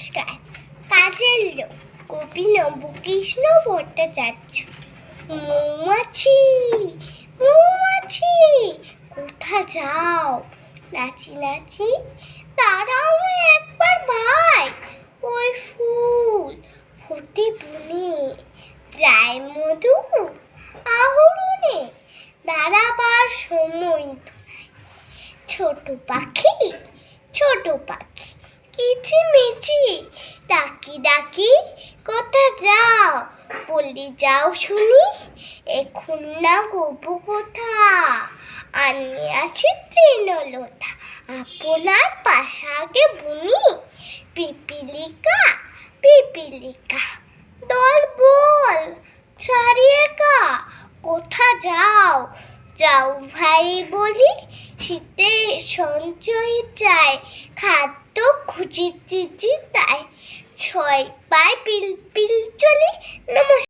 নমস্কার। কাজের লোক কবি নবকৃষ্ণ ভট্টাচার্য। মৌমাছি মৌমাছি, কোথা যাও? নাচি নাচি, তারাও একবার ভাই। ওই ফুল ফোটে বনে, যায় মধু আহরণে, দাঁড়াবার সময় তো ছোট পাখি ছোট পাখি, কিচিমিচি ডাকি, কোথা যাও? বললি, যাও শুনি, এখন না গোপ কোথা আনি আছি তৃণলতা, আপনার পাশাগে বুনি, পিপিলিকা পিপিলিকা, দল বল, ছাড়িয়ে কা কোথা যাও? যাও ভাই বলি শীতে সঞ্চয় চাই, খাদ্য জি জি জি তাই ছয় পায় পিল পিল চলে নমস্কার।